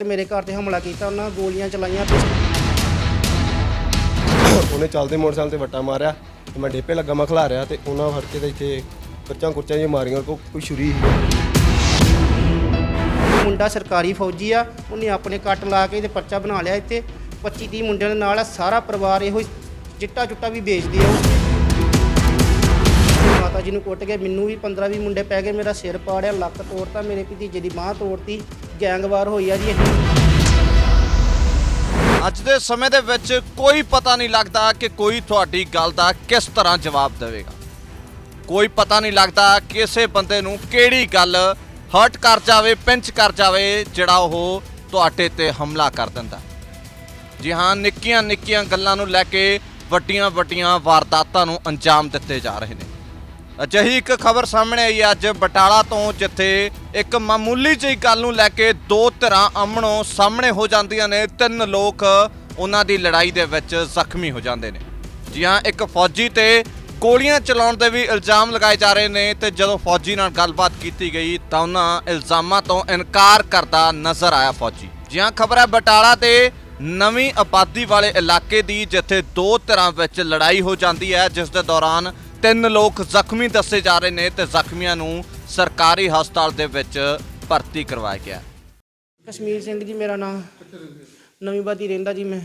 ਤੇ ਮੇਰੇ ਘਰ ਤੇ ਹਮਲਾ ਕੀਤਾ ਉਹਨਾਂ ਗੋਲੀਆਂ ਚਲਾਈਆਂ ਉਹਨੇ ਚੱਲਦੇ ਮੋਟਰਸਾਈਕਲ ਤੇ ਵੱਟਾ ਮਾਰਿਆ ਤੇ ਮੈਂ ਡੇਪੇ ਲੱਗਾ ਮੈਂ ਖਿਲਾ ਰਿਹਾ ਤੇ ਉਹਨਾਂ ਫੜ ਕੇ ਤੇ ਇੱਥੇ ਕੁਰਚਾਂ ਕੁਰਚਾਂ ਜਿਹੀਆਂ ਮਾਰੀਆਂ ਕੋ ਕੋਈ ਛੁਰੀ ਸੀ। ਮੁੰਡਾ ਸਰਕਾਰੀ ਫੌਜੀ ਆ ਉਹਨੇ ਆਪਣੇ ਕੱਟ ਲਾ ਕੇ ਤੇ ਪਰਚਾ ਬਣਾ ਲਿਆ ਇੱਥੇ। 25 30 ਮੁੰਡਿਆਂ ਦੇ ਨਾਲ ਆ, ਸਾਰਾ ਪਰਿਵਾਰ ਇਹੋ ਹੀ ਚਿੱਟਾ ਚੁੱਟਾ ਵੀ ਵੇਚਦੀ ਆ ਉਹ। ਮਾਤਾ ਜੀ ਨੂੰ ਕੁੱਟ ਕੇ ਮੈਨੂੰ ਵੀ 15 20 ਮੁੰਡੇ ਪੈ ਗਏ ਮੇਰਾ ਸਿਰ ਪਾੜਿਆ ਲੱਕ ਤੋੜਤਾ ਮੇਰੇ ਭਤੀਜੇ ਦੀ ਬਾਹ ਤੋੜਤੀ। ਗੈਂਗਵਾਰ ਹੋਈ ਆ ਜੀ ਅੱਜ ਦੇ ਸਮੇਂ ਦੇ ਵਿੱਚ ਕੋਈ ਪਤਾ ਨਹੀਂ ਲੱਗਦਾ ਕਿ ਕੋਈ ਤੁਹਾਡੀ ਗੱਲ ਦਾ ਕਿਸ ਤਰ੍ਹਾਂ ਜਵਾਬ ਦੇਵੇਗਾ। ਕੋਈ ਪਤਾ ਨਹੀਂ ਲੱਗਦਾ ਕਿਸੇ ਬੰਦੇ ਨੂੰ ਕਿਹੜੀ ਗੱਲ ਹਰਟ ਕਰ ਜਾਵੇ ਪਿੰਚ ਕਰ ਜਾਵੇ, ਜਿਹੜਾ ਉਹ ਤੁਹਾਡੇ ਤੇ ਹਮਲਾ ਕਰ ਦਿੰਦਾ। ਜੀ ਹਾਂ ਨਿੱਕੀਆਂ ਨਿੱਕੀਆਂ ਗੱਲਾਂ ਨੂੰ ਲੈ ਕੇ ਵੱਡੀਆਂ ਵੱਡੀਆਂ ਵਾਰਦਾਤਾਂ ਨੂੰ ਅੰਜਾਮ ਦਿੱਤੇ ਜਾ ਰਹੇ ਨੇ। ਅਜਿਹੀ ਇੱਕ ਖਬਰ ਸਾਹਮਣੇ ਆਈ ਹੈ। ਅੱਜ ਬਟਾਲਾ ਤੋਂ ਜਿੱਥੇ ਇੱਕ ਮਾਮੂਲੀ ਜਿਹੀ ਗੱਲ ਨੂੰ ਲੈ ਕੇ ਦੋ ਧਿਰਾਂ ਆਮਣੋ ਸਾਹਮਣੇ ਹੋ ਜਾਂਦੀਆਂ ਨੇ, ਤਿੰਨ ਲੋਕ ਉਹਨਾਂ ਦੀ ਲੜਾਈ ਦੇ ਵਿੱਚ ਜ਼ਖਮੀ ਹੋ ਜਾਂਦੇ ਨੇ। ਜੀ ਹਾਂ, ਇੱਕ ਫੌਜੀ ਤੇ ਗੋਲੀਆਂ ਚਲਾਉਣ ਦੇ ਵੀ ਇਲਜ਼ਾਮ ਲਗਾਏ ਜਾ ਰਹੇ ਨੇ ਤੇ ਜਦੋਂ ਫੌਜੀ ਨਾਲ ਗੱਲਬਾਤ ਕੀਤੀ ਗਈ ਤਾਂ ਉਹਨਾਂ ਇਲਜ਼ਾਮਾਂ ਤੋਂ ਇਨਕਾਰ ਕਰਦਾ ਨਜ਼ਰ ਆਇਆ ਫੌਜੀ। ਜੀ ਹਾਂ, ਖਬਰ ਹੈ ਬਟਾਲਾ ਤੇ ਨਵੀਂ ਆਬਾਦੀ ਵਾਲੇ ਇਲਾਕੇ ਦੀ, ਜਿੱਥੇ ਦੋ ਧਿਰਾਂ ਵਿੱਚ ਲੜਾਈ ਹੋ ਜਾਂਦੀ ਹੈ, ਜਿਸ ਦੇ ਦੌਰਾਨ ਤਿੰਨ ਲੋਕ ਜ਼ਖਮੀ ਦੱਸੇ ਜਾ ਰਹੇ ਨੇ ਤੇ ਜ਼ਖਮੀਆਂ ਨੂੰ ਸਰਕਾਰੀ ਹਸਪਤਾਲ ਦੇ ਵਿੱਚ ਭਰਤੀ ਕਰਵਾਇਆ ਗਿਆ। ਕਸ਼ਮੀਰ ਸਿੰਘ ਜੀ, ਮੇਰਾ ਨਾਮ ਨਵੀਂ ਬਾਦੀ ਰਹਿੰਦਾ ਜੀ ਮੈਂ।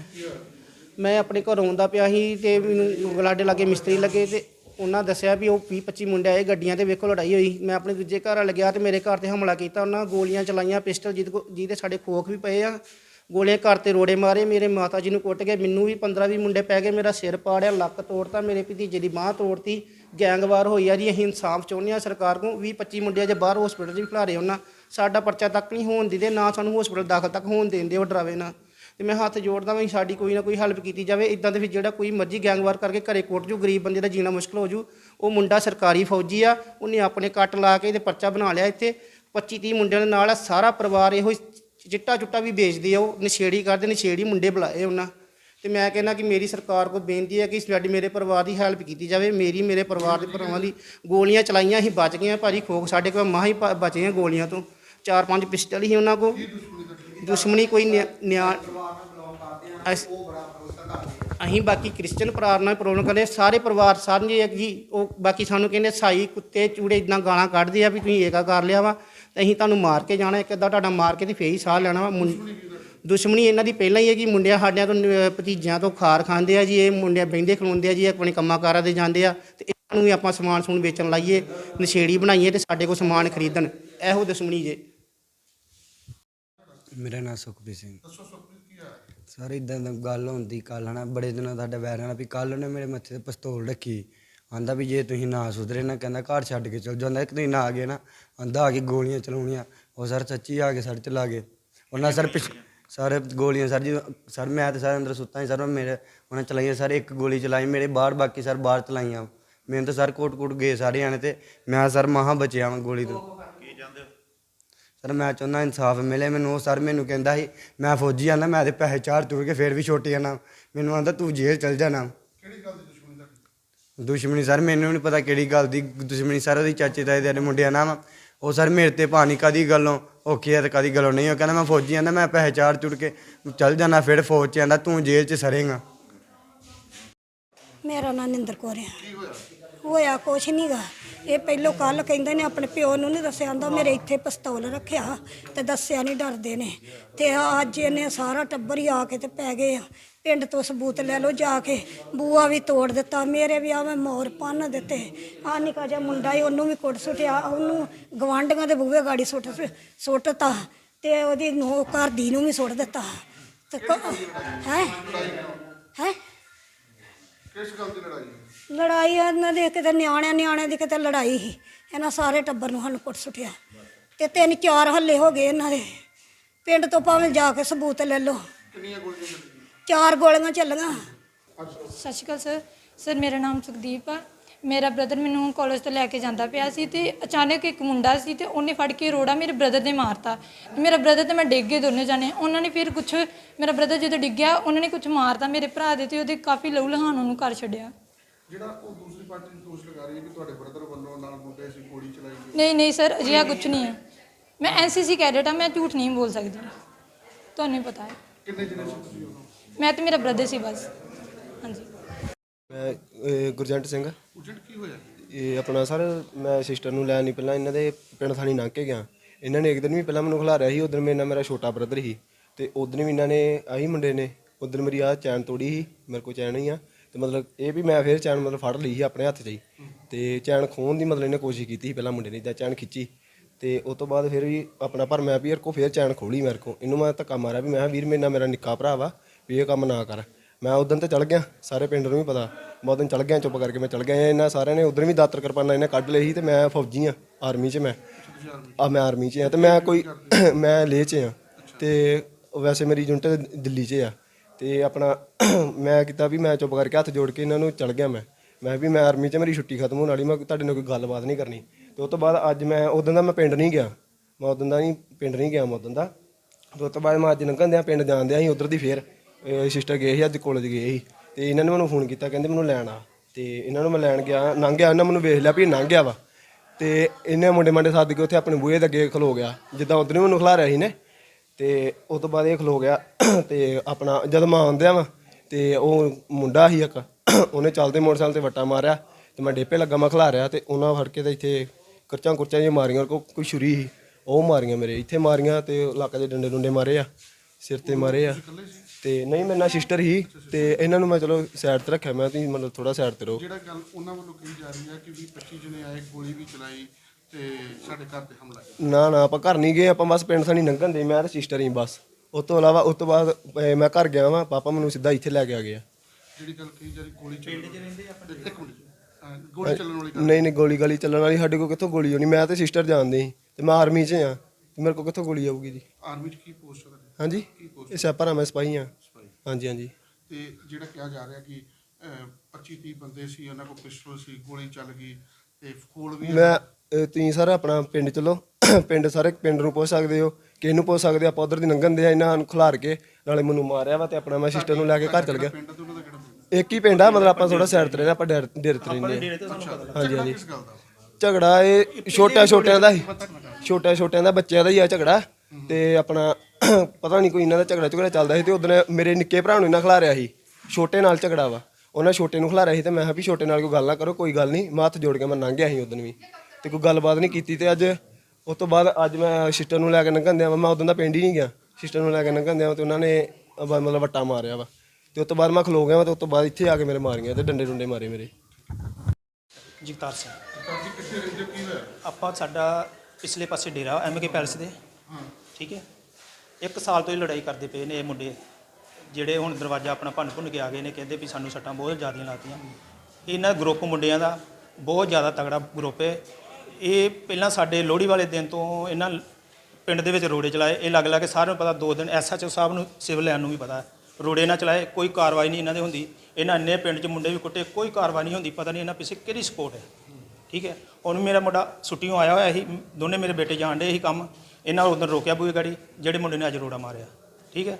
ਮੈਂ ਆਪਣੇ ਘਰੋਂ ਆਉਂਦਾ ਪਿਆ ਸੀ ਤੇ ਮੈਨੂੰ ਗਲਾਡੇ ਲਾਗੇ ਮਿਸਤਰੀ ਲੱਗੇ ਤੇ ਉਹਨਾਂ ਦੱਸਿਆ ਵੀ ਉਹ 20 25 ਮੁੰਡੇ ਆਏ, ਗੱਡੀਆਂ ਤੇ ਵੇਖੋ ਲੜਾਈ ਹੋਈ। ਮੈਂ ਆਪਣੇ ਦੂਜੇ ਘਰ ਵੱਲ ਗਿਆ ਤੇ ਮੇਰੇ ਘਰ ਤੇ ਹਮਲਾ ਕੀਤਾ। ਉਹਨਾਂ ਗੋਲੀਆਂ ਚਲਾਈਆਂ, ਪਿਸਟਲ ਜਿਹਦੇ ਕੋ- ਜਿਹਦੇ ਸਾਡੇ ਖੋਖ ਵੀ ਪਏ ਆ। ਗੋਲੇ ਘਰ ਤੇ ਰੋੜੇ ਮਾਰੇ ਮੇਰੇ ਮਾਤਾ ਜੀ ਨੂੰ ਕੁੱਟ ਕੇ ਮੈਨੂੰ ਵੀ 15 20 ਮੁੰਡੇ ਪੈ ਗਏ ਮੇਰਾ ਸਿਰ ਪਾੜਿਆ ਲੱਕ ਤੋੜਤਾ ਮੇਰੇ ਭਤੀਜੇ ਦੀ ਬਾਹ ਤੋੜਤੀ ਗੈਂਗਵਾਰ ਹੋਈ ਆ ਜੀ ਅਸੀਂ ਇਨਸਾਫ ਚਾਹੁੰਦੇ ਆ ਸਰਕਾਰ ਕੋਲ 20 25 ਮੁੰਡੇ ਅਜੇ ਬਾਹਰ ਹਸਪੀਟਲ 'ਚ ਵੀ ਖਿਲਾਰੇ ਉਹਨਾਂ ਸਾਡਾ ਪਰਚਾ ਤੱਕ ਨਹੀਂ ਹੋਣ ਦਿੰਦੇ ਨਾ ਸਾਨੂੰ ਹਸਪੀਟਲ ਦਾਖਲ ਤੱਕ ਹੋਣ ਦਿੰਦੇ ਉਹ ਡਰਾਵੇ ਨਾ। ਤੇ ਮੈਂ ਹੱਥ ਜੋੜਦਾ ਵੀ ਸਾਡੀ ਕੋਈ ਨਾ ਕੋਈ ਹੈਲਪ ਕੀਤੀ ਜਾਵੇ ਇਦਾਂ ਦੇ ਵੀ ਜਿਹੜਾ ਕੋਈ ਮਰਜ਼ੀ ਗੈਂਗਵਾਰ ਕਰਕੇ ਘਰੇ ਕੋਟ ਜੂ ਗਰੀਬ ਬੰਦੇ ਦਾ ਜੀਣਾ ਮੁਸ਼ਕਲ ਹੋ ਜੂ ਉਹ ਮੁੰਡਾ ਸਰਕਾਰੀ ਫੌਜੀ ਆ ਉਹਨੇ ਆਪਣੇ ਕੱਟ ਲਾ ਕੇ ਇਹਦੇ ਪਰਚਾ ਬਣਾ ਲਿਆ ਇੱਥੇ 25 30 ਮੁੰਡਿਆਂ ਦੇ ਨਾਲ ਆ, ਸਾਰਾ ਪਰਿਵਾਰ ਇਹੋ ਚਿੱਟਾ ਚੁੱਟਾ ਵੀ ਵੇਚਦੇ ਆ ਉਹ ਨਸ਼ੇੜੀ ਕਰਦੇ ਨਸ਼ੇੜੀ ਮੁੰਡੇ ਬੁਲਾਏ ਉਹਨਾਂ। ਤੇ ਮੈਂ ਕਹਿੰਦਾ ਕਿ ਮੇਰੀ ਸਰਕਾਰ ਕੋਲ ਬੇਨਤੀ ਹੈ ਕਿ ਸਾਡੀ ਮੇਰੇ ਪਰਿਵਾਰ ਦੀ ਹੈਲਪ ਕੀਤੀ ਜਾਵੇ ਮੇਰੀ ਮੇਰੇ ਪਰਿਵਾਰ ਦੇ ਭਰਾਵਾਂ ਦੀ ਗੋਲੀਆਂ ਚਲਾਈਆਂ ਅਸੀਂ ਬਚ ਗਏ ਹਾਂ ਭਾਜੀ ਖੋਖ ਸਾਡੇ ਕੋਲ ਮਹਾਂ ਹੀ ਪ- ਬਚੇ ਹਾਂ ਗੋਲੀਆਂ ਤੋਂ। ਚਾਰ ਪੰਜ ਪਿਸਟਲ ਹੀ ਉਹਨਾਂ ਕੋਲ। ਦੁਸ਼ਮਣੀ ਕੋਈ ਨਿਆ- ਨਿਆ ਅਸ- ਅਸੀਂ ਬਾਕੀ ਕ੍ਰਿਸਚਨ ਪਰਿਵਾਰ ਨਾਲ ਪ੍ਰੋਬਲਮ ਕਰਦੇ ਸਾਰੇ ਪਰਿਵਾਰ ਸਾਂਝੇ ਆ ਜੀ ਉਹ ਬਾਕੀ ਸਾਨੂੰ ਕਹਿੰਦੇ ਸਾਈ, ਕੁੱਤੇ, ਚੂੜੇ ਇਦਾਂ ਗਾਲਾਂ ਕੱਢਦੇ ਆ ਵੀ ਤੁਸੀਂ ਏਕਾ ਕਰ ਲਿਆ ਵਾ, ਤੇ ਅਸੀਂ ਤੁਹਾਨੂੰ ਮਾਰ ਕੇ ਜਾਣਾ, ਇੱਕ ਅੱਧਾ ਤੁਹਾਡਾ ਮਾਰ ਕੇ ਤੇ ਫੇਰ ਹੀ ਸਾਹ ਲੈਣਾ ਵਾ। ਮੁੰ- ਦੁਸ਼ਮਣੀ ਇਹਨਾਂ ਦੀ ਪਹਿਲਾਂ ਹੀ ਹੈ ਕਿ ਮੁੰਡਿਆਂ ਸਾਡਿਆਂ ਤੋਂ ਨ- ਭਤੀਜਿਆਂ ਤੋਂ ਖਾਰ ਖਾਂਦੇ ਆ ਜੀ, ਇਹ ਮੁੰਡੇ ਬਹਿੰਦੇ ਖਲੋਂਦੇ ਆ ਜੀ ਆਪਣੇ ਕੰਮਾਂ ਕਾਰਾਂ ਦੇ ਜਾਂਦੇ ਆ, ਤੇ ਇਹਨਾਂ ਨੂੰ ਵੀ ਆਪਾਂ ਸਮਾਨ ਸਮੂਨ ਵੇਚਣ ਲਾਈਏ, ਨਸ਼ੇੜੀ ਬਣਾਈਏ ਤੇ ਸਾਡੇ ਕੋਲ ਸਮਾਨ ਖਰੀਦਣ। ਇਹੋ ਦੁਸ਼ਮਣੀ ਜੇ। ਮੇਰਾ ਨਾਮ ਸੁਖਬੀਰ ਸਿੰਘ। ਸਰ ਇਦਾਂ ਦਾ ਗੱਲ ਹੁੰਦੀ ਕੱਲ ਨਾ ਬੜੇ ਦਿਨਾਂ ਦਾ ਸਾਡਾ ਵੈਰ ਨਾਲ ਵੀ ਕੱਲ ਉਹਨੇ ਮੇਰੇ ਮੱਥੇ ਤੇ ਪਿਸਤੌਲ ਰੱਖੀ। ਆਂਦਾ ਵੀ ਜੇ ਤੁਸੀਂ ਨਾ ਸੁਧਰੇ ਨਾ, ਕਹਿੰਦਾ ਘਰ ਛੱਡ ਕੇ ਚਲ ਜਾਂਦਾ, ਇੱਕ ਤੁਸੀਂ ਨਾ ਆ ਗਏ ਨਾ। ਆਂਦਾ ਆ ਕੇ ਗੋਲੀਆਂ ਚਲਾਉਣੀਆਂ। ਉਹ ਸਰ ਸੱਚੀ ਆ ਕੇ ਸਰ ਚਲਾ ਗਏ। ਉਹਨਾਂ ਸਰ ਪਿਛ, ਸਰ ਗੋਲੀਆਂ, ਸਰ ਜੀ, ਸਰ ਮੈਂ ਤੇ ਸਰ ਅੰਦਰ ਸੁੱਤਾ ਸੀ, ਸਰ ਮੇਰੇ, ਉਹਨਾਂ ਚਲਾਈਆਂ, ਸਰ ਇੱਕ ਗੋਲੀ ਚਲਾਈ, ਮੇਰੇ ਬਾਹਰ ਬਾਕੀ ਸਰ ਬਾਹਰ ਚਲਾਈਆਂ। ਮੈਨੂੰ ਤਾਂ ਸਰ ਕੋਟ-ਕੋਟ ਗਏ ਸਾਰੇ ਆਣੇ ਤੇ। ਮੈਂ ਸਰ ਮਹਾ ਬਚਿਆ ਵਾਂ ਗੋਲੀ ਤੋਂ। ਸਰ ਮੈਂ ਚਾਹੁੰਦਾ ਇਨਸਾਫ ਮਿਲੇ ਮੈਨੂੰ ਉਹ ਸਰ ਮੈਨੂੰ ਕਹਿੰਦਾ ਸੀ ਮੈਂ ਫੌਜੀ ਆ ਨਾ ਮੈਂ ਤੇ ਪੈਸੇ ਚਾਰ ਚੁਰ ਕੇ ਫੇਰ ਵੀ ਛੋਟੀ ਜਾਣਾ ਮੈਨੂੰ ਆਂਦਾ ਤੂੰ ਜੇਲ੍ਹ ਚਲ ਜਾਣਾ। ਕਿਹੜੀ ਗੱਲ ਦੀ ਦੁਸ਼ਮਣੀ ਦੁਸ਼ਮਣੀ ਸਰ ਮੈਨੂੰ ਨਹੀਂ ਪਤਾ ਕਿਹੜੀ ਗੱਲ ਦੀ ਦੁਸ਼ਮਣੀ ਸਰ ਉਹਦੀ ਚਾਚੇ ਤਾਏ ਦੇ ਮੁੰਡਿਆਂ ਨਾਲ ਵਾ। ਉਹ ਸਰ ਮੇਰੇ ਤੇ ਪਾਣੀ ਕਦੀ ਗੱਲੋਂ ਔਖੀ ਹੈ ਤੇ ਕਦੀ ਗੱਲੋਂ ਨਹੀਂ ਉਹ ਕਹਿੰਦਾ ਮੈਂ ਫੌਜੀ ਆਂਦਾ ਮੈਂ ਪੈਸੇ ਚਾਰ ਚੁਰ ਕੇ ਚਲ ਜਾਣਾ ਫਿਰ ਫੌਜ ਚ ਆਂਦਾ ਤੂੰ ਜੇਲ੍ਹ ਚ ਸਰੇਗਾ। ਮੇਰਾ ਨਾਂ ਨਿੰਦਰ ਕੌਰ ਆ। ਕੀ ਹੋਇਆ? ਹੋਇਆ ਕੁਛ ਨਹੀਂਗਾ ਇਹ ਪਹਿਲੋਂ ਕੱਲ ਕਹਿੰਦੇ ਨੇ ਆਪਣੇ ਪਿਓ ਨੂੰ ਨਹੀਂ ਦੱਸਿਆ ਆਂਦਾ ਮੇਰੇ ਇੱਥੇ ਪਿਸਤੌਲ ਰੱਖਿਆ ਤੇ ਦੱਸਿਆ ਨਹੀਂ ਡਰਦੇ ਨੇ। ਤੇ ਅੱਜ ਇਹਨੇ ਸਾਰਾ ਟੱਬਰ ਹੀ ਆ ਕੇ ਤੇ ਪੈ ਗਏ ਆ। ਪਿੰਡ ਤੋਂ ਸਬੂਤ ਲੈ ਲਓ ਜਾ ਕੇ। ਬੂਆ ਵੀ ਤੋੜ ਦਿੱਤਾ, ਮੇਰੇ ਵੀ ਮੈਂ ਮੋਰ ਪੰਨ ਦਿੱਤੇ। ਆ ਨਿਕਾ ਜਿਹਾ ਮੁੰਡਾ ਹੀ ਉਹਨੂੰ ਵੀ ਕੁੱਟ ਸੁੱਟਿਆ, ਉਹਨੂੰ ਗਵਾਂਢੀਆਂ ਦੇ ਬੂਹੇ ਗਾੜੀ ਸੁੱਟ ਸੁੱਟਤਾ ਤੇ ਉਹਦੀ ਨੋ ਘਰ ਦੀ ਨੂੰ ਵੀ ਸੁੱਟ ਦਿੱਤਾ। ਤੇ ਹੈ? ਹੈ? ਲੜਾਈ? ਇਹਨਾਂ ਦੇ ਕਿਤੇ ਨਿਆਣਿਆਂ ਨਿਆਣਿਆਂ ਦੀ ਕਿਤੇ ਲੜਾਈ ਸੀ। ਇਹਨਾਂ ਸਾਰੇ ਟੱਬਰ ਨੂੰ ਸਾਨੂੰ ਕੁੱਟ ਸੁੱਟਿਆ। ਤੇ ਤਿੰਨ ਚਾਰ ਹੱਲੇ ਹੋ ਗਏ ਇਹਨਾਂ ਦੇ। ਪਿੰਡ ਤੋਂ ਭਾਵੇਂ ਜਾ ਕੇ ਸਬੂਤ ਲੈ ਲਓ। ਕਿੰਨੀਆਂ ਗੋਲੀਆਂ ਚਾਰ ਗੋਲੀਆਂ ਚੱਲੀਆਂ। ਸਤਿ ਸ਼੍ਰੀ ਅਕਾਲ ਸਰ। ਸਰ ਮੇਰਾ ਨਾਮ ਸੁਖਦੀਪ ਆ। ਮੇਰਾ ਬ੍ਰਦਰ ਮੈਨੂੰ ਕਾਲਜ ਤੋਂ ਲੈ ਕੇ ਜਾਂਦਾ ਪਿਆ ਸੀ ਤੇ ਅਚਾਨਕ ਇੱਕ ਮੁੰਡਾ ਸੀ ਤੇ ਉਹਨੇ ਫੜ ਕੇ ਰੋੜਾ ਮੇਰੇ ਬ੍ਰਦਰ ਨੇ ਮਾਰਤਾ। ਮੇਰਾ ਬ੍ਰਦਰ ਤੇ ਮੈਂ ਡਿੱਗ ਗਏ ਦੋਨੇ ਜਾਣੇ। ਉਹਨਾਂ ਨੇ ਫਿਰ ਕੁਝ ਮੇਰਾ ਬ੍ਰਦਰ ਜਦੋਂ ਡਿੱਗਿਆ ਉਹਨਾਂ ਨੇ ਕੁਝ ਮਾਰਤਾ ਮੇਰੇ ਭਰਾ ਦੇ ਤੇ ਉਹਦੇ ਕਾਫੀ ਲਹੂ ਲਹਾਨ ਉਹਨੂੰ ਕਰ ਛੱਡਿਆ। ਜਿਹੜਾ ਉਹ ਦੂਸਰੀ ਪਾਰਟੀ ਨੂੰ ਦੋਸ਼ ਲਗਾ ਰਹੀ ਹੈ ਕਿ ਤੁਹਾਡੇ ਬ੍ਰਦਰ ਵੱਲੋਂ ਨਾਲ ਮੁੰਡੇ ਸੀ ਗੋਲੀ ਚਲਾਈ ਗਈ। ਨਹੀਂ ਨਹੀਂ ਸਰ ਅਜਿਹਾ ਕੁਝ ਨਹੀਂ ਹੈ। ਮੈਂ ਐਨਸੀਸੀ ਕੈਡਟ ਆ ਮੈਂ ਝੂਠ ਨਹੀਂ ਬੋਲ ਸਕਦੀ। ਤੁਹਾਨੂੰ ਹੀ ਪਤਾ ਹੈ। ਕਿੰਨੇ ਜਣੇ ਸੀ ਤੁਸੀਂ ਉਦੋਂ? ਮੈਂ ਤੇ ਮੇਰਾ ਬ੍ਰਦਰ ਸੀ ਬਸ। ਹਾਂਜੀ। ਮੈਂ ਗੁਰਜੰਟ ਸਿੰਘ। ਉਜੜ ਕੀ ਹੋਇਆ? ਇਹ ਆਪਣਾ ਸਰ ਮੈਂ ਸਿਸਟਰ ਨੂੰ ਲੈਣ ਨਹੀਂ ਪਹਿਲਾਂ ਇਹਨਾਂ ਦੇ ਪਿੰਡ ਥਾਣੀ ਲੰਘ ਕੇ ਗਿਆ। ਇਹਨਾਂ ਨੇ ਇੱਕ ਦਿਨ ਵੀ ਪਹਿਲਾਂ ਮੈਨੂੰ ਖਿਲਾਰਿਆ ਸੀ ਉਦੋਂ ਮੇਰੇ ਨਾਲ ਮੇਰਾ ਛੋਟਾ ਬ੍ਰਦਰ ਸੀ। ਤੇ ਉਦੋਂ ਵੀ ਇਹਨਾਂ ਨੇ ਆਹੀ ਮੁੰਡੇ ਨੇ ਉਦੋਂ ਮੇਰੀ ਆ ਚੈਨ ਤੋੜੀ ਸੀ ਮੇਰੇ ਕੋਲ ਚੈਨ ਹੀ ਆ। ਤੇ ਮਤਲਬ ਇਹ ਵੀ ਮੈਂ ਫਿਰ ਚੈਨ ਮਤਲਬ ਫੜ ਲਈ ਸੀ ਆਪਣੇ ਹੱਥ 'ਚ ਹੀ। ਤੇ ਚੈਨ ਖੋਹਣ ਦੀ ਮਤਲਬ ਇਹਨੇ ਕੋਸ਼ਿਸ਼ ਕੀਤੀ ਸੀ ਪਹਿਲਾਂ ਮੁੰਡੇ ਨੇ ਜਾਂ ਚੈਨ ਖਿੱਚੀ। ਤੇ ਉਸ ਤੋਂ ਬਾਅਦ ਫਿਰ ਵੀ ਆਪਣਾ ਪਰ ਮੈਂ ਵੀ ਯਾਰ ਕੋ ਫਿਰ ਚੈਨ ਖੋਲੀ ਮੇਰੇ ਕੋ ਇਹਨੂੰ ਮੈਂ ਧੱਕਾ ਮਾਰਿਆ ਵੀ ਮੈਂ ਕਿਹਾ ਵੀਰ ਮੇਰੇ ਨਾਲ ਮੇਰਾ ਨਿੱਕਾ ਭਰਾ ਵਾ ਵੀ ਇਹ ਕੰਮ ਨਾ ਕਰ। ਮੈਂ ਉਦੋਂ ਤੇ ਚਲ ਗਿਆ, ਸਾਰੇ ਪਿੰਡ ਨੂੰ ਵੀ ਪਤਾ। ਮੈਂ ਉਦੋਂ ਚਲ ਗਿਆ, ਚੁੱਪ ਕਰਕੇ ਮੈਂ ਚਲ ਗਿਆ। ਇਹਨਾਂ ਸਾਰਿਆਂ ਨੇ ਉਧਰ ਵੀ ਦਾਤਰ ਕਿਰਪਾਨਾਂ ਇਹਨੇ ਕੱਢ ਲਈ ਸੀ ਤੇ ਮੈਂ ਫੌਜੀ ਆ ਆਰਮੀ 'ਚ ਮੈਂ। ਆ ਮੈਂ ਆਰਮੀ 'ਚ ਆ ਤੇ ਮੈਂ ਕੋਈ ਮੈਂ ਲੇਹ 'ਚ ਆ ਤੇ ਵੈਸੇ ਮੇਰੀ ਯੂਨਿਟ ਦਿੱਲੀ 'ਚ ਆ। ਤੇ ਆਪਣਾ ਮੈਂ ਕੀਤਾ ਵੀ ਮੈਂ ਚੁੱਪ ਕਰਕੇ ਹੱਥ ਜੋੜ ਕੇ ਇਹਨਾਂ ਨੂੰ ਚਲ ਗਿਆ ਮੈਂ। ਮੈਂ ਵੀ ਮੈਂ ਆਰਮੀ 'ਚ, ਮੇਰੀ ਛੁੱਟੀ ਖਤਮ ਹੋਣ ਵਾਲੀ, ਮੈਂ ਤੁਹਾਡੇ ਨਾਲ ਕੋਈ ਗੱਲਬਾਤ ਨਹੀਂ ਕਰਨੀ। ਤੇ ਉਸ ਤੋਂ ਬਾਅਦ ਅੱਜ ਮੈਂ ਉਦੋਂ ਦਾ ਮੈਂ ਪਿੰਡ ਨਹੀਂ ਗਿਆ। ਮੈਂ ਉਦੋਂ ਦਾ ਨਹੀਂ, ਪਿੰਡ ਨਹੀਂ ਗਿਆ ਮੈਂ ਉਦੋਂ ਦਾ। ਤੇ ਉਸ ਤੋਂ ਬਾਅਦ ਮੈਂ ਅੱਜ ਲੰਘਣ ਦਿਆਂ, ਪਿੰਡ ਜਾਂਦਿਆਂ ਸੀ ਉਧਰ ਦੀ ਫੇਰ। ਸਿਸਟਰ ਗਏ ਸੀ, ਅੱਜ ਕਾਲਜ ਗਏ ਸੀ ਤੇ ਇਹਨਾਂ ਨੇ ਮੈਨੂੰ ਫੋਨ ਕੀਤਾ, ਕਹਿੰਦੇ ਮੈਨੂੰ ਲੈਣ ਆ। ਤੇ ਇਹਨਾਂ ਨੂੰ ਮੈਂ ਲੈਣ ਗਿਆ, ਲੰਘ ਗਿਆ, ਇਹਨਾਂ ਮੈਨੂੰ ਵੇਖ ਲਿਆ ਵੀ ਇਹ ਲੰਘ ਗਿਆ ਵਾ। ਤੇ ਇਹਨੇ ਮੁੰਡੇ ਮੰਡੇ ਸੱਦ ਕੇ ਉੱਥੇ ਆਪਣੇ ਬੂਹੇ ਦੇ ਅੱਗੇ ਖਲੋ ਗਿਆ, ਜਿੱਦਾਂ ਉਦੋਂ ਮੈਨੂੰ ਖਿਲਾ ਰਿਹਾ ਸੀ ਨੇ। ਤੇ ਉਸ ਤੋਂ ਬਾਅਦ ਇਹ ਖਲੋ ਗਿਆ, ਤੇ ਆਪਣਾ ਜਦ ਮੈਂ ਆਉਂਦਿਆ ਵਾ, ਤੇ ਉਹ ਮੁੰਡਾ ਸੀ ਇੱਕ, ਉਹਨੇ ਚੱਲਦੇ ਮੋਟਰਸਾਈਕਲ ਤੇ ਵੱਟਾ ਮਾਰਿਆ, ਤੇ ਮੈਂ ਡੇਪੇ ਲੱਗਾ, ਮੈਂ ਖਿਲਾ ਰਿਹਾ ਤੇ ਉਹਨਾਂ ਫੜ ਕੇ ਤੇ ਇੱਥੇ ਕਰਚਾਂ ਕੁਰਚਾਂ ਜਿਹੀਆਂ ਮਾਰੀਆਂ ਕੋ ਕੋਈ ਛੁਰੀ ਸੀ, ਉਹ ਮਾਰੀਆਂ ਮੇਰੇ, ਇੱਥੇ ਮਾਰੀਆਂ ਤੇ ਲੱਕ ਦੇ ਡੰਡੇ ਡੁੰਡੇ ਮਾਰੇ ਆ, ਸਿਰ ਤੇ ਮਾਰੇ ਆ। ਤੇ ਨਹੀਂ ਮੇਰੇ ਨਾਲ ਸਿਸਟਰ ਹੀ ਤੇ ਇਹਨਾਂ ਨੂੰ ਮੈਂ ਚਲੋ ਸਾਈਡ ਤੇ ਰੱਖਿਆ। ਮੈਂ ਤੁਸੀਂ ਮਤਲਬ ਥੋੜਾ ਸਾਈਡ ਤੇ ਰਹੋ। ਜਿਹੜਾ ਗੱਲ ਉਹਨਾਂ ਵੱਲੋਂ ਕਹੀ ਜਾ ਰਹੀ ਹੈ ਕਿ ਵੀ 25 ਜਣੇ ਆਏ ਗੋਲੀ ਵੀ ਚਲਾਈ ਤੇ ਸਾਡੇ ਘਰ ਤੇ ਹਮਲਾ ਕੀਤਾ। ਨਾ ਨਾ ਆਪਾਂ ਘਰ ਨਹੀਂ ਗਏ ਆਪਾਂ ਬਸ ਪਿੰਡ ਸਾਨੀ ਲੰਘਣ ਦੇ ਮੈਂ ਤੇ ਸਿਸਟਰ ਹੀ ਬਸ। ਉਸ ਤੋਂ ਇਲਾਵਾ ਉਸ ਤੋਂ ਬਾਅਦ ਅਹ, ਮੈਂ ਘਰ ਗਿਆ ਵਾਂ ਪਾਪਾ ਮੈਨੂੰ ਸਿੱਧਾ ਇੱਥੇ ਲੈ ਕੇ ਆ ਗਿਆ ਜਿਹੜੀ ਗੱਲ ਕਹੀ ਜਾ ਰਹੀ ਗੋਲੀ ਚੱਲਣ ਪਿੰਡ 'ਚ ਰਹਿੰਦੇ ਆਪਾਂ ਇੱਕ ਮਿੰਟ ਗੋਲੀ ਚੱਲਣ ਵਾਲੀ ਗੱਲ। ਨਹੀਂ ਨਹੀਂ ਗੋਲੀ ਗਾਲੀ ਚੱਲਣ ਵਾਲੀ ਸਾਡੇ ਕੋਲ ਕਿੱਥੋਂ ਗੋਲੀ ਆਉਣੀ ਮੈਂ ਤੇ ਸਿਸਟਰ ਜਾਣਦੇ ਸੀ ਤੇ ਮੈਂ ਆਰਮੀ 'ਚ ਆ। ਤੇ ਮੇਰੇ ਕੋਲ ਕਿੱਥੋਂ ਗੋਲੀ ਆਊਗੀ ਜੀ? ਆਰਮੀ 'ਚ ਕੀ ਪੋਸਟ? ਹਾਂਜੀ? ਇਹ ਸਿਆਪਾ ਮੈਂ ਸਿਪਾਹੀ ਆ ਹਾਂਜੀ ਹਾਂਜੀ। ਤੇ ਜਿਹੜਾ ਕਿਹਾ ਜਾ ਰਿਹਾ ਕਿ 25 30 ਬੰਦੇ ਸੀ ਉਹਨਾਂ ਕੋਲ ਪਿਸਟਲ ਸੀ ਗੋਲੀ ਚੱਲ ਗਈ ਤੇ ਕੋਲ ਵੀ ਮੈਂ ਤੁਸੀਂ ਸਰ ਆਪਣਾ ਪਿੰਡ ਚਲੋ। ਪਿੰਡ ਸਾਰੇ ਪਿੰਡ ਨੂੰ ਪੁੱਛ ਸਕਦੇ ਹੋ ਕਿਸ ਨੂੰ ਪੁੱਛ ਸਕਦੇ ਆਪਾਂ ਉਧਰ ਦੀ ਲੰਘਣ ਦੇ ਆ ਇਹਨਾਂ ਨੂੰ ਖਿਲਾਰ ਕੇ ਨਾਲੇ ਮੈਨੂੰ ਮਾਰਿਆ ਵਾ ਤੇ ਆਪਣਾ ਮੈਂ ਸਿਸਟਰ ਨੂੰ ਲੈ ਕੇ ਘਰ ਚਲ ਗਿਆ। ਇੱਕ ਹੀ ਪਿੰਡ ਆ ਮਤਲਬ ਆਪਾਂ ਥੋੜਾ ਸਾਈਡ ਤੇ ਰਹਿੰਦੇ ਆਪਾਂ ਡੇਰ ਡੇਰ ਤੇ ਰਹਿੰਦੇ ਹਾਂਜੀ ਹਾਂਜੀ। ਝਗੜਾ ਇਹ ਛੋਟਿਆਂ ਛੋਟਿਆਂ ਦਾ ਹੀ। ਛੋਟਿਆਂ ਛੋਟਿਆਂ ਦਾ ਬੱਚਿਆਂ ਦਾ ਹੀ ਆ ਝਗੜਾ। ਤੇ ਆਪਣਾ ਪਤਾ ਨਹੀਂ ਕੋਈ ਇਹਨਾਂ ਦਾ ਝਗੜਾ ਝਗੜਾ ਚੱਲਦਾ ਸੀ ਤੇ ਉਦੋਂ ਮੇਰੇ ਨਿੱਕੇ ਭਰਾ ਨੂੰ ਇਹਨਾਂ ਖਿਲਾ ਰਿਹਾ ਸੀ ਛੋਟੇ ਨਾਲ ਝਗੜਾ ਵਾ। ਉਹਨਾਂ ਛੋਟੇ ਨੂੰ ਖਿਲਾ ਰਿਹਾ ਸੀ ਤੇ ਮੈਂ ਕਿਹਾ ਵੀ ਛੋਟੇ ਨਾਲ ਕੋਈ ਗੱਲ ਨਾ ਕਰੋ ਕੋਈ ਗੱਲ ਨਹੀਂ ਮੈਂ ਹੱਥ ਜੋੜ ਕੇ ਮੈਂ ਲੰਘ ਗਿਆ ਸੀ ਉਦੋਂ ਵੀ। ਤੇ ਕੋਈ ਗੱਲਬਾਤ ਨਹੀਂ ਕੀਤੀ ਤੇ ਅੱਜ ਉਸ ਤੋਂ ਬਾਅਦ ਅੱਜ ਮੈਂ ਸਿਸਟਰ ਨੂੰ ਲੈ ਕੇ ਲੰਘਣ ਦਿਆਂ ਵਾਂ, ਮੈਂ ਉਦੋਂ ਦਾ ਪਿੰਡ ਹੀ ਨਹੀਂ ਗਿਆ ਸਿਸਟਰ ਨੂੰ ਲੈ ਕੇ ਲੰਘਣ ਦਿਆਂ ਵਾਂ ਤੇ ਉਹਨਾਂ ਨੇ ਅਹ ਮਤਲਬ ਵੱਟਾ ਮਾਰਿਆ ਵਾ। ਤੇ ਉਸ ਤੋਂ ਬਾਅਦ ਮੈਂ ਖਲੋ ਗਿਆ ਵਾ ਤੇ ਉਸ ਤੋਂ ਬਾਅਦ ਇੱਥੇ ਆ ਕੇ ਮੇਰੇ ਮਾਰੀਆਂ ਤੇ ਡੰਡੇ ਡੁੰਡੇ ਮਾਰੇ ਮੇਰੇ। ਜਗਤਾਰ ਸਿੰਘ। ਆਪਾਂ ਸਾਡਾ ਪਿਛਲੇ ਪਾਸੇ ਡੇਰਾ ਐਮਕੇ ਪੈਲਸ ਦੇ। ਠੀਕ ਹੈ? ਇੱਕ ਸਾਲ ਤੋਂ ਹੀ ਲੜਾਈ ਕਰਦੇ ਪਏ ਨੇ ਇਹ ਮੁੰਡੇ, ਜਿਹੜੇ ਹੁਣ ਦਰਵਾਜ਼ਾ ਆਪਣਾ ਭੰਨ ਭੁੰਨ ਕੇ ਆ ਗਏ ਨੇ, ਕਹਿੰਦੇ ਵੀ ਸਾਨੂੰ ਸੱਟਾਂ ਬਹੁਤ ਜ਼ਿਆਦੀਆਂ ਲਾਤੀਆਂ ਇਹਨਾਂ ਗਰੁੱਪ ਮੁੰਡਿਆਂ ਦਾ ਬਹੁਤ ਜ਼ਿਆਦਾ ਤਗੜਾ ਗਰੁੱਪ ਹੈ। ਇਹ ਪਹਿਲਾਂ ਸਾਡੇ ਲੋਹੜੀ ਵਾਲੇ ਦਿਨ ਤੋਂ ਇਹਨਾਂ ਪਿੰਡ ਦੇ ਵਿੱਚ ਰੋੜੇ ਚਲਾਏ। ਇਹ ਲੱਗ ਲੱਗ ਕੇ ਸਾਰਿਆਂ ਨੂੰ ਪਤਾ, ਦੋ ਦਿਨ ਐਸਐਚਓ ਸਾਹਿਬ ਨੂੰ, ਸਿਵਲ ਲਾਈਨ ਨੂੰ ਵੀ ਪਤਾ ਰੋੜੇ ਨਾ ਚਲਾਏ, ਕੋਈ ਕਾਰਵਾਈ ਨਹੀਂ ਇਹਨਾਂ ਦੇ ਹੁੰਦੀ। ਇਹਨਾਂ ਇੰਨੇ ਪਿੰਡ 'ਚ ਮੁੰਡੇ ਵੀ ਕੁੱਟੇ, ਕੋਈ ਕਾਰਵਾਈ ਨਹੀਂ ਹੁੰਦੀ, ਪਤਾ ਨਹੀਂ ਇਹਨਾਂ ਪਿੱਛੇ ਕਿਹੜੀ ਸਪੋਰਟ ਹੈ। ਠੀਕ ਹੈ? ਹੁਣ ਮੇਰਾ ਮੁੰਡਾ ਛੁੱਟੀਓਂ ਆਇਆ ਹੋਇਆ ਸੀ, ਦੋਨੇ ਮੇਰੇ ਬੇਟੇ ਜਾਣ ਡੇ ਸੀ ਕੰਮ। ਇਹਨਾਂ ਉਦੋਂ ਰੋਕਿਆ ਬੂਏ ਗਾੜੀ ਜਿਹੜੇ ਮੁੰਡੇ ਨੇ ਅੱਜ ਰੋੜਾ ਮਾਰਿਆ। ਠੀਕ ਹੈ?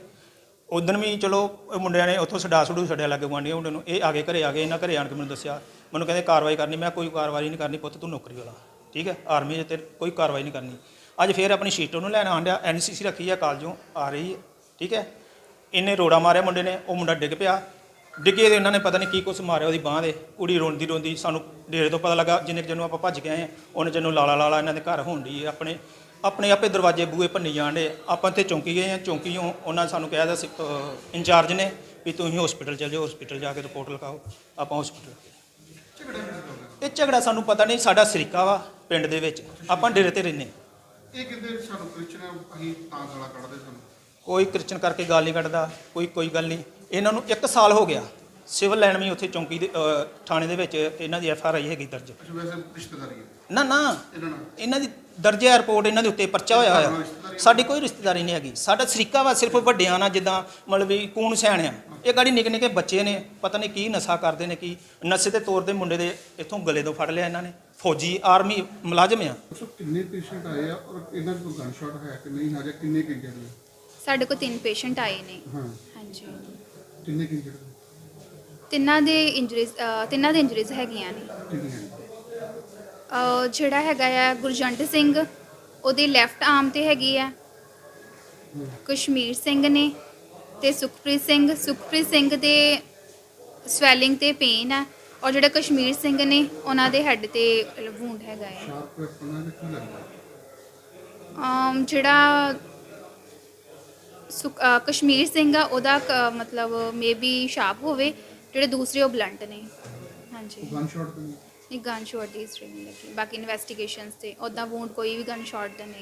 ਉਦੋਂ ਵੀ ਚਲੋ ਉਹ ਮੁੰਡਿਆਂ ਨੇ ਉੱਥੋਂ ਛਡਾ ਛਡੂ ਛੱਡਿਆ ਲੱਗੇ ਗੁਆਂਢੀਆਂ ਮੁੰਡੇ ਨੂੰ। ਇਹ ਆ ਕੇ ਘਰੇ ਆ ਗਏ ਇਹਨਾਂ ਘਰੇ ਆਣ ਕੇ ਮੈਨੂੰ ਦੱਸਿਆ। ਮੈਨੂੰ ਕਹਿੰਦੇ ਕਾਰਵਾਈ ਕਰਨੀ। ਮੈਂ ਕੋਈ ਕਾਰਵਾਈ ਨਹੀਂ ਕਰਨੀ ਪੁੱਤ ਤੂੰ ਨੌਕਰੀ ਵਾਲਾ। ਠੀਕ ਹੈ? ਆਰਮੀ ਦੇ ਤੇ ਕੋਈ ਕਾਰਵਾਈ ਨਹੀਂ ਕਰਨੀ। ਅੱਜ ਫੇਰ ਆਪਣੀ ਸ਼ੀਟ ਉਹਨੂੰ ਲੈਣ ਆਂਡਿਆ ਐਨਸੀਸੀ ਰੱਖੀ ਹੈ ਕਾਲਜੋਂ ਆ ਰਹੀ ਹੈ। ਠੀਕ ਹੈ? ਇਹਨੇ ਰੋੜਾ ਮਾਰਿਆ ਮੁੰਡੇ ਨੇ ਉਹ ਮੁੰਡਾ ਡਿੱਗ ਪਿਆ। ਡਿੱਗੇ ਦੇ ਉਹਨਾਂ ਨੇ ਪਤਾ ਨਹੀਂ ਕੀ ਕੁਛ ਮਾਰਿਆ ਉਹਦੀ ਬਾਹ ਦੇ। ਕੁੜੀ ਰੋਂਦੀ ਰੋਂਦੀ ਸਾਨੂੰ ਡੇਰੇ ਤੋਂ ਪਤਾ ਲੱਗਾ ਜਿੰਨੇ ਕੁ ਜਿਹਨੂੰ ਆਪਾਂ ਭੱਜ ਕੇ ਆਏ ਹਾਂ, ਉਹਨੇ ਜਿਹਨੂੰ ਲਾਲਾ ਲਾਲਾ ਇਹਨਾਂ ਦੇ ਘਰ ਹੋਣ ਹੈ ਆਪਣੇ। ਆਪਣੇ ਆਪੇ ਦਰਵਾਜ਼ੇ ਬੂਹੇ ਭੰਨੀ ਜਾਣਦੇ ਆਪਾਂ ਇੱਥੇ ਚੌਂਕੀ ਗਏ ਆ ਚੌਂਕੀੋਂ ਉਹਨਾਂ ਨੇ ਸਾਨੂੰ ਕਿਹਾ ਦਾ ਇੰਚਾਰਜ ਨੇ ਵੀ ਤੁਸੀਂ ਹਸਪੀਟਲ ਚਲੇ ਜਾਓ ਹਸਪੀਟਲ ਜਾ ਕੇ ਰਿਪੋਰਟ ਲਿਖਾਓ ਆਪਾਂ ਹਸਪੀਟਲ ਇਹ ਝਗੜਾ ਸਾਨੂੰ ਪਤਾ ਨਹੀਂ ਸਾਡਾ ਸਰੀਕਾ ਵਾ ਪਿੰਡ ਦੇ ਵਿੱਚ। ਆਪਾਂ ਡੇਰੇ ਤੇ ਰਹਿੰਦੇ ਇਹ ਕਹਿੰਦੇ ਸਾਨੂੰ ਕ੍ਰਿਸਚਨ ਅਸੀਂ ਤਾਂ ਗਾਲਾਂ ਕੱਢਦੇ ਸਾਨੂੰ? ਕੋਈ ਕ੍ਰਿਸਚਨ ਕਰਕੇ ਗਾਲ ਨਹੀਂ ਕੱਢਦਾ ਕੋਈ ਕੋਈ ਗੱਲ ਨਹੀਂ। ਇਹਨਾਂ ਨੂੰ 1 ਸਾਲ ਹੋ ਗਿਆ। ਸਿਵਲ ਲਾਈਨ ਵੀ ਉੱਥੇ ਚੌਂਕੀ ਦੇ ਥਾਣੇ ਦੇ ਵਿੱਚ ਇਹਨਾਂ ਦੀ ਐਫ ਆਰ ਆਈ ਹੈਗੀ ਦਰਜ। ਅੱਛਾ ਵੈਸੇ ਰਿਸ਼ਤੇਦਾਰੀ ਹੈ। ਨਾ ਨਾ। ਇਹਨਾਂ ਦੀ ਦਰਜ ਰਿਪੋਰਟ ਇਹਨਾਂ ਦੇ ਉੱਤੇ ਪਰਚਾ ਹੋਇਆ ਹੋਇਆ। ਸਾਡੀ ਕੋਈ ਰਿਸ਼ਤੇਦਾਰੀ ਨਹੀਂ ਹੈਗੀ। ਸਾਡਾ ਸਰੀਕਾ ਵਾ ਸਿਰਫ ਵੱਡਿਆਂ ਨਾਲ ਜਿੱਦਾਂ ਮਤਲਬ ਵੀ ਕੂਣ ਸਿਆਣਿਆ ਇਹ ਗਾੜੀ ਨਿੱਕੇ ਨਿੱਕੇ ਬੱਚੇ ਨੇ ਪਤਾ ਨਹੀਂ ਕੀ ਨਸ਼ਾ ਕਰਦੇ ਨੇ ਕੀ ਨਸ਼ੇ ਦੇ ਤੌਰ ਤੇ ਮੁੰਡੇ ਦੇ ਇੱਥੋਂ ਗਲੇ ਤੋਂ ਫੜ ਲਿਆ ਇਹਨਾਂ ਨੇ। ਫੌਜੀ ਆਰਮੀ ਮੁਲਾਜ਼ਮ ਆ। ਕਿੰਨੇ ਪੇਸ਼ੈਂਟ ਆਏ ਆ ਔਰ ਇਹਨਾਂ ਕੋਲ ਗਨ ਸ਼ਾਟ ਹੈ ਕਿ ਨਹੀਂ? ਹਜੇ ਕਿੰਨੇ ਕਿ ਇੰਜਰਡ ਨੇ? ਸਾਡੇ ਕੋਲ ਤਿੰਨ ਪੇਸ਼ੈਂਟ ਆਏ ਨੇ। ਹਾਂ। ਹਾਂਜੀ। ਕਿੰਨੇ ਕਿ ਇੰਜਰਡ ਨੇ? ਤਿੰਨਾਂ ਦੇ ਇੰਜਰੀਜ਼ ਤਿੰਨਾਂ ਦੇ ਇੰਜਰੀਜ਼ ਹੈਗੀਆਂ ਨੇ? ਅਹ ਜਿਹੜਾ ਹੈਗਾ ਆ ਗੁਰਜੰਟ ਸਿੰਘ ਉਹਦੇ ਲੈਫਟ ਆਰਮ ਤੇ ਹੈਗੀ ਆ। ਕਸ਼ਮੀਰ ਸਿੰਘ ਨੇ ਤੇ ਸੁਖਪ੍ਰੀਤ ਸਿੰਘ ਸੁਖਪ੍ਰੀਤ ਸਿੰਘ ਦੇ ਸਵੈਲਿੰਗ ਤੇ ਪੇਨ ਹੈ ਔਰ ਜਿਹੜਾ ਕਸ਼ਮੀਰ ਸਿੰਘ ਨੇ ਉਹਨਾਂ ਦੇ ਹੈੱਡ ਤੇ ਵੂੰਡ ਹੈਗਾ ਆ। ਸ਼ਾਰਪ ਵੈਪਨ ਨਾਲ ਕੀ ਲੱਗਦਾ ਅਮ ਜਿਹੜਾ ਸੁਖ- ਅ, ਕਸ਼ਮੀਰ ਸਿੰਘ ਆ ਉਹਦਾ ਕ- ਮਤਲਬ ਮੇਬੀ ਸ਼ਾਰਪ ਹੋਵੇ ਜਿਹੜੇ ਦੂਸਰੇ ਉਹ ਬਲੰਟ ਨੇ। ਹਾਂਜੀ। ਗਨ ਸ਼ਾਟ ਤੇ ਇੱਕ ਗਨ ਸ਼ਾਟ ਦੀ ਹਿਸਟਰੀ ਨਹੀਂ ਲੱਗੀ। ਬਾਕੀ ਇਨਵੈਸਟੀਗੇਸ਼ਨਸ ਤੇ ਉਦਾਂ ਵੂੰਡ ਕੋਈ ਵੀ ਗਨ ਸ਼ਾਟ ਦਾ ਨਹੀਂ।